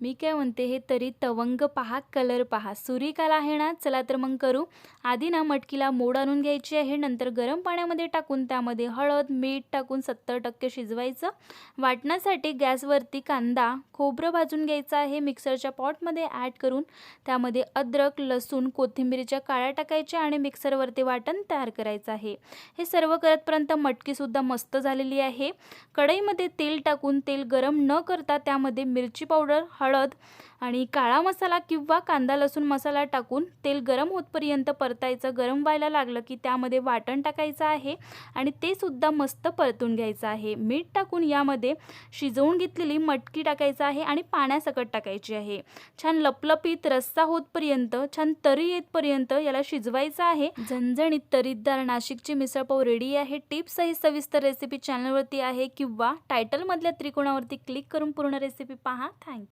मी काय म्हणते हे तरी तवंग पहा कलर पहा. सुरिकाला आहे ना चला तर मग करू. आधी ना मटकीला मोड आणून घ्यायची आहे नंतर गरम पाण्यामध्ये टाकून त्यामध्ये हळद मीठ टाकून सत्तर टक्के शिजवायचं. वाटण्यासाठी गॅसवरती कांदा खोबरं भाजून घ्यायचं आहे मिक्सरच्या पॉटमध्ये ॲड करून त्यामध्ये अद्रक लसूण कोथिंबीरीच्या काळ्या टाकायच्या आणि मिक्सरवरती वाटण तयार करायचं आहे. हे सर्व करतपर्यंत मटकीसुद्धा मस्त झालेली आहे. कढईमध्ये तेल टाकून तेल गरम न करता त्यामध्ये मिरची पावडर हळद आणि काळा मसाला किंवा कांदा लसूण मसाला टाकून तेल गरम होतपर्यंत परतायचं. गरम व्हायला लागलं की त्यामध्ये वाटण टाकायचं आहे आणि ते सुद्धा मस्त परतून घ्यायचं आहे. मीठ टाकून यामध्ये शिजवून घेतलेली मटकी टाकायचं आहे आणि पाण्यासकट टाकायची आहे. छान लपलपीत रस्सा होतपर्यंत छान तरी येतपर्यंत याला शिजवायचं आहे. झणझणीत तरीदार नाशिकची मिसळपाव रेडी आहे. टिप्स ही सविस्तर रेसिपी चॅनलवरती आहे किंवा टायटलमधल्या त्रिकोणावरती क्लिक करून पूर्ण रेसिपी पहा. थँक्यू